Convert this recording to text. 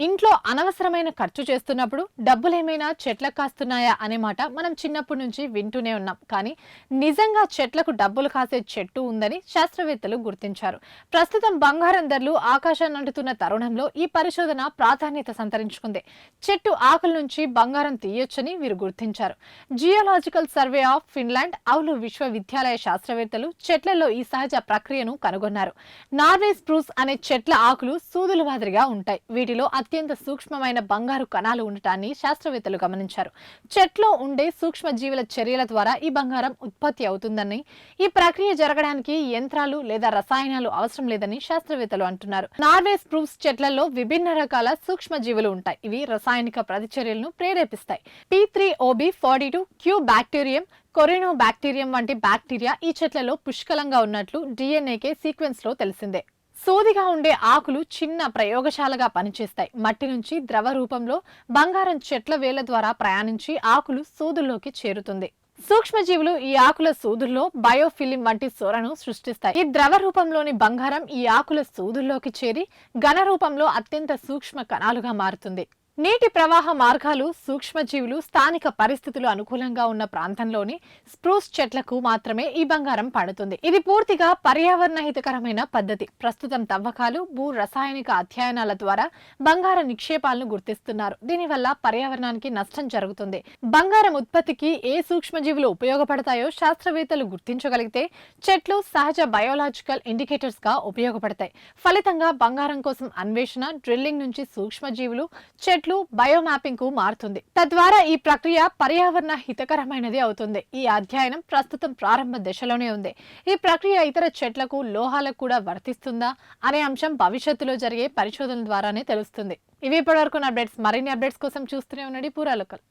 ఇంట్లో అనవసరమైన ఖర్చు చేస్తున్నప్పుడు డబ్బులేమైనా చెట్లకు కాస్తున్నాయా అనే మాట మనం చిన్నప్పటి నుంచి వింటూనే ఉన్నాం. కానీ నిజంగా చెట్లకు డబ్బులు కాసే చెట్టు ఉందని శాస్త్రవేత్తలు గుర్తించారు. ప్రస్తుతం బంగారం ధరలు ఆకాశాన్ని అంటుతున్న తరుణంలో ఈ పరిశోధన ప్రాధాన్యత సంతరించుకుంది. చెట్టు ఆకుల నుంచి బంగారం తీయొచ్చని వీరు గుర్తించారు. Geological survey of Finland Oulu విశ్వవిద్యాలయ శాస్త్రవేత్తలు చెట్లలో ఈ సహజ ప్రక్రియను కనుగొన్నారు. నార్వే స్ప్రూస్ అనే చెట్ల ఆకులు సూదుల మాదిరిగా ఉంటాయి. వీటిలో అత్యంత సూక్ష్మమైన బంగారు కణాలు ఉండటాన్ని శాస్త్రవేత్తలు గమనించారు. చెట్లో ఉండే సూక్ష్మ జీవుల చర్యల ద్వారా ఈ బంగారం ఉత్పత్తి అవుతుందని ఈ ప్రక్రియ జరగడానికి యంత్రాలు లేదా రసాయనాలు అవసరం లేదని శాస్త్రవేత్తలు అంటున్నారు. నార్వే స్ప్రూస్ చెట్లలో విభిన్న రకాల సూక్ష్మ జీవులు ఉంటాయి. ఇవి రసాయనిక ప్రతిచర్యలను ప్రేరేపిస్తాయి. P three O B forty two Q bacterium Corynebacterium వంటి బ్యాక్టీరియా ఈ చెట్లలో పుష్కలంగా ఉన్నట్లు డిఎన్ఏకే సీక్వెన్స్లో తెలిసిందే. సూదిగా ఉండే ఆకులు చిన్న ప్రయోగశాలగా పనిచేస్తాయి. మట్టి నుంచి ద్రవ రూపంలో బంగారం చెట్ల వేల ద్వారా ప్రయాణించి ఆకులు సూదుల్లోకి చేరుతుంది. సూక్ష్మజీవులు ఈ ఆకుల సూదుల్లో బయోఫిలిం వంటి సొరను సృష్టిస్తాయి. ఈ ద్రవ రూపంలోని బంగారం ఈ ఆకుల సూదుల్లోకి చేరి ఘన రూపంలో అత్యంత సూక్ష్మ కణాలుగా మారుతుంది. నీటి ప్రవాహ మార్గాలు సూక్ష్మజీవులు స్థానిక పరిస్థితులు అనుకూలంగా ఉన్న ప్రాంతంలోని స్ప్రూస్ చెట్లకు మాత్రమే ఈ బంగారం పడుతుంది. ఇది పూర్తిగా పర్యావరణ హితకరమైన పద్ధతి. ప్రస్తుతం తవ్వకాలు భూ రసాయనిక అధ్యయనాల ద్వారా బంగార నిక్షేపాలను గుర్తిస్తున్నారు. దీనివల్ల పర్యావరణానికి నష్టం జరుగుతుంది. బంగారం ఉత్పత్తికి ఏ సూక్ష్మజీవులు ఉపయోగపడతాయో శాస్త్రవేత్తలు గుర్తించగలిగితే చెట్లు సహజ బయోలాజికల్ ఇండికేటర్స్గా ఉపయోగపడతాయి. ఫలితంగా బంగారం కోసం అన్వేషణ డ్రిల్లింగ్ నుంచి సూక్ష్మజీవులు చెట్లు బయోమ్యాపింగ్కు మారుతుంది. తద్వారా ఈ ప్రక్రియ పర్యావరణ హితకరమైనది అవుతుంది. ఈ అధ్యయనం ప్రస్తుతం ప్రారంభ దశలోనే ఉంది. ఈ ప్రక్రియ ఇతర చెట్లకు లోహాలకు కూడా వర్తిస్తుందా అనే అంశం భవిష్యత్తులో జరిగే పరిశోధనల ద్వారానే తెలుస్తుంది. ఇవి ఇప్పటివరకు అప్డేట్స్. మరిన్ని అప్డేట్స్ కోసం చూస్తూనే ఉండండి. పూరా లోకల్.